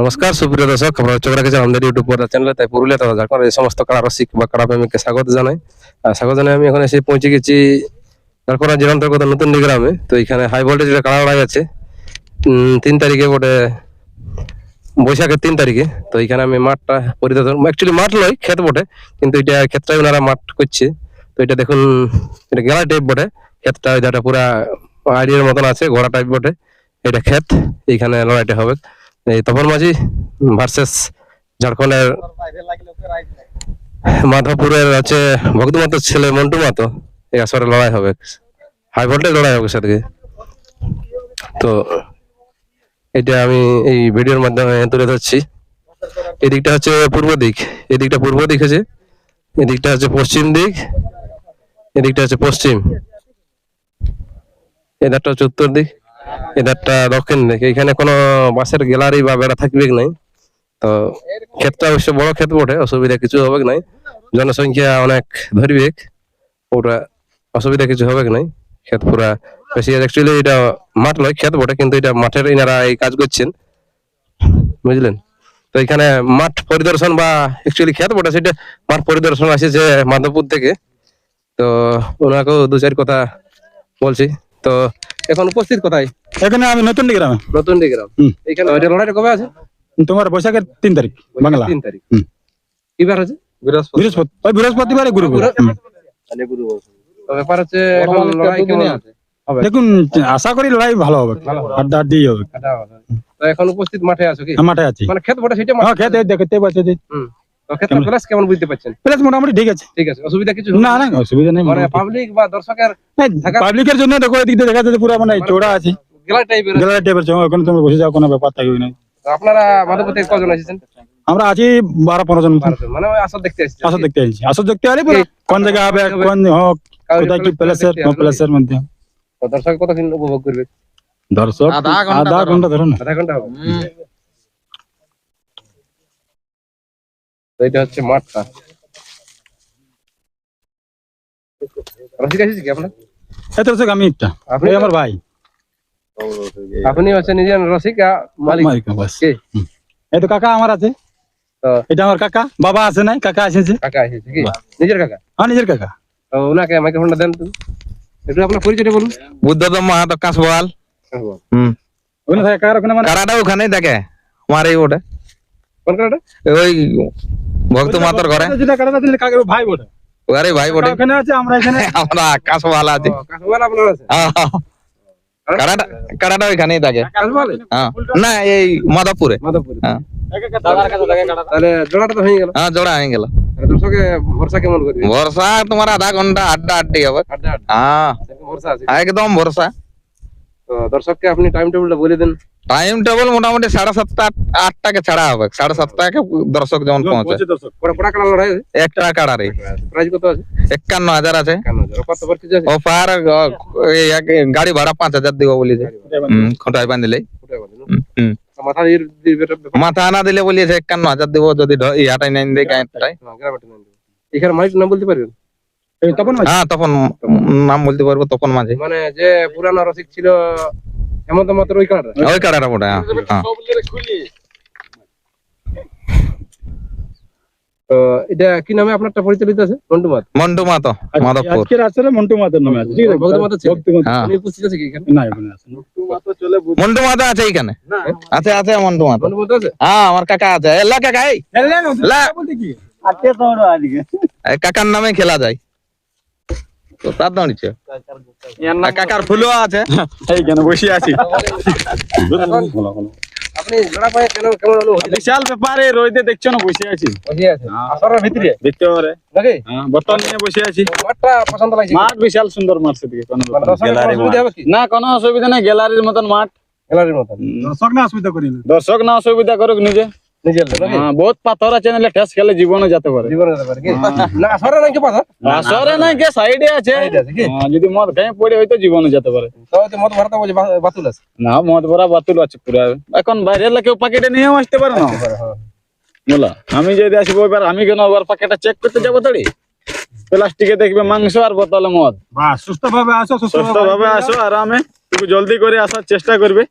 নমস্কার, সুপ্রিয় দর্শক আমরা চোখ রেখেছি আমাদের ইউটিউব চ্যানেলে তাই পুরুলিয়া তথা এই সমস্ত কাড়া রসিক বা কাড়া প্রেমিককে স্বাগত জানাই। স্বাগত জানাই আমি এখন এসে পৌঁছে গেছি ঝাড়খণ্ড জেলা অন্তর্গত নতুন গ্রামে তো এখানে হাই ভোল্টেজ কাড়া লড়াই আছে। তিন তারিখে বটে, বৈশাখের তিন তারিখে। তো এখানে আমি মাঠটা পরিদর্শন অ্যাকচুয়ালি মাঠ নয়, ক্ষেত বটে। কিন্তু এটা ক্ষেতটাই ওনারা মাঠ করছে। তো এটা দেখুন, এটা গেলা টাইপ বটে। ক্ষেতটা যেটা পুরা আইডিয়ার মতন আছে, ঘোড়া টাইপ বটে। এটা ক্ষেত এইখানে লড়াইটা হবে। এই তপন মাঝি ভার্সেস ঝাড়খণ্ডের মাধবপুরের আছে ভক্ত ছেলে মন্টু মাতো। এই আসরে লড়াই হবে। হাই ভোল্টেজ লড়াই হবে সেদিকে। তো এটা আমি এই ভিডিওর মাধ্যমে তুলে ধরছি। এদিকটা হচ্ছে পূর্ব দিক। এদিকটা পূর্ব দিক আছে এদিকটা হচ্ছে পশ্চিম দিক। এদিকটা হচ্ছে পশ্চিম। এদারটা হচ্ছে উত্তর দিক। এদারটা দক্ষিণ দিক। এখানে কোনো বাসের গ্যালারি বা বেড়া থাকবে নাই। তো ক্ষেতটা অবশ্য বড় ক্ষেত বটে, অসুবিধা কিছু হবে নাই। জনসংখ্যা অনেক ধরবে ওটা অসুবিধা কিছু হবে নাই। ক্ষেত পুরা বেশি অ্যাকচুয়ালি এটা মাঠ নয়, ক্ষেত বটে, কিন্তু এটা মাঠের ইনারা এই কাজ করছেন। বুঝলেন? তো এখানে মাঠ পরিদর্শন বা অ্যাকচুয়ালি ক্ষেত বটে, সেটা মাঠ পরিদর্শন আসেছে মাধবপুর থেকে। তো ওনাকেও দু চার কথা বলছি। তো এখন উপস্থিত কোথায়? এখানে আমি নতুন গ্রামে। নতুন গ্রাম। এখানে ওইটা লড়াইটা কবে আছে? তোমার বৈশাখের তিন তারিখ বাংলা। তিন তারিখ। হুম। কি বার আছে বৃহস্পতি বৃহস্পতি ওই বৃহস্পতিবারে গুরু তো ব্যাপার হচ্ছে এখন লড়াই কেমন? আছে। দেখুন আশা করি লড়াই ভালো হবে। আড্ডা আড্ডি এখন উপস্থিত মাঠে আছো কি? আমি মাঠে আছি। মানে ক্ষেত বটে সেটা মাঠ হ্যাঁ খেতে দেখতে পাচ্ছি প্লাস কেমন বুঝতে পারছেন? প্লাস মোটামুটি ঠিক আছে। ঠিক আছে অসুবিধা কিছু না না অসুবিধা নেই মানে পাবলিক বা দর্শকের পাবলিকের জন্য দেখো এদিক দিয়ে দেখা যাচ্ছে পুরো মানে চৌড়া আছে। গেলা টাইপের গ্যালারি টাইপের চৌড়া ওখানে তোমরা বসে যাও কোনো ব্যাপার থাকবে না। আপনারা মাধবপুর থেকে কজন এসেছেন আমরা আছি বারো পনেরো জন। মানে আসর দেখতে আসর দেখতে আসছি। আসর দেখতে আরে কোন জায়গা হবে কোন হোক কোথায় কি প্লেসের প্লেসের মধ্যে। দর্শক কতদিন উপভোগ করবে? দর্শক আধা ঘণ্টা ধরো। না। আধা ঘণ্টা হবে। এটা হচ্ছে মাঠটা। রসিক আসিস কি আপনার? এত রসিক আমি একটা। আপনি? এই আমার ভাই। আপনি হচ্ছে নিজের রসিক আর মালিক মালিক বাস। কে? হুম। এই তো কাকা আমার আছে। তো? এটা আমার কাকা বাবা আছে নাই কাকা এসেছে। কাকা এসেছে কি? নিজের কাকা? হ্যাঁ নিজের কাকা। তো ওনাকে মাইক্রোফোনটা দেন তুমি একটু আপনার পরিচয়টা বলুন। বুদ্ধদম মাহাতো কাঁচবাল হুম। ওখানে থাকে কাকার ওখানে মানে? কারাটা ওখানেই থাকে। আমার এই ওটা। কোন কাকাটা ওই ভক্ত মাতর ঘরে। যেটা কাকাটা দিলে কাকার ভাই বটে আরে ভাই বটে। ওখানে আছে আমরা এখানে। আমরা কাঁচবাল আছি। কাকাবাল আপনার আছে? হ্যাঁ, হ্যাঁ। কারাটা কারাটা ওইখানেই থাকে। কাকাবাল হ্যাঁ। না এই মাধবপুরে। মাধবপুর। হ্যাঁ। দাদার কাছে থাকে কাকাটা তাহলে জোড়াটা তো হয়ে গেল। হ্যাঁ জোড়া হয়ে গেল। তাহলে দর্শকে ভরসা কেমন করবে ভরসা তোমার আধা ঘণ্টা আড্ডা আড্ডি হবে। আড্ডা আড্ডা। হ্যাঁ। এরকম ভরসা আছে। একদম ভরসা। তো দর্শককে আপনি টাইম টেবিলটা বলে দেন। টাইম টেবিল মোটামুটি সাড়ে সাতটা আটটাকে ছাড়া হবে। সাড়ে সাতটাকে দর্শক যেমন পৌঁছে। একটা কাড়ারে প্রাইস কত আছে? একান্ন হাজার আছে। অফার গাড়ি ভাড়া পাঁচ হাজার দিব বলেছে। খোঁটায় কোথায় মাথা না। দিলে বলিয়েছে একান্ন হাজার দিব যদি ইয়াটাই নাইন দেয়। এখানে মালিক নাম বলতে পারবেন? তপন ভাই হ্যাঁ তখন নাম বলতে পারব তখন মাঝে। মানে যে পুরানো রসিক ছিল হেমন্ত মাত্র ওই কার্ড ওই কাড়াটা ওটা। তো এটা কি নামে আপনারটা পরিচালিত আছে? মন্টু মাত মন্টু মাতো মাধবপুর। আজকের আসরে মন্টু মাতের নামে আছে ঠিক আছে? ভক্ত ছেলে। হ্যাঁ। উপস্থিত আছে কি এখানে? না এখানে আছে। মন্টু মাতো আছে এইখানে? আছে আছে মন্টু মাতো মন্টু মাত আছে? হ্যাঁ আমার কাকা আছে। এলা কাকা এই। কাকার নামে খেলা যায়। তার দাঁড়িয়েছে কাকার ফুলও আছে। এইখানে বসে আছি? আপনি জোড়া পায়ে কেন কেমন অনুভূতি বিশাল ব্যাপারে রইতে দেখছ না বসে আছি। বসে আছে আসরের ভিতরে? দেখতে পারে হ্যাঁ বর্তমান নিয়ে বসে আছি। পছন্দ লাগছে মাঠ বিশাল সুন্দর মাঠ সেদিকে কোনো মানে না। কোনো অসুবিধা হবে কি? না কোনো অসুবিধা নেই গ্যালারির মতন মাঠ। গ্যালারির মতন। দর্শক না অসুবিধা করি দর্শক না অসুবিধা করুক নিজে। নিজের হ্যাঁ, বহুত পাথর আছে নাহলে ঠেস খেলে জীবনে যেতে পারে। জীবনে যেতে পারে কি? না আসরে নাকি পাথর? আসরে নাই কে সাইডে আছে। হ্যাঁ, যদি মদ খাই পড়ে হয়তো জীবনে যেতে পারে। তো বাতুল আছে। না মদ ভরা বাতুল আছে পুরা। এখন বাইরের লোক কেউ প্যাকেটে নিয়েও আসতে পারে না। হ্যাঁ। বলা আমি যদি আসব এবার আমি কেন আবার প্যাকেটটা চেক করতে যাব তাড়ি? প্লাস্টিকে দেখবে মাংস আর বোতলে মদ। সুস্থ ভাবে আসো সুস্থ ভাবে আসো আরামে। একটু জলদি করে আসার চেষ্টা করবে।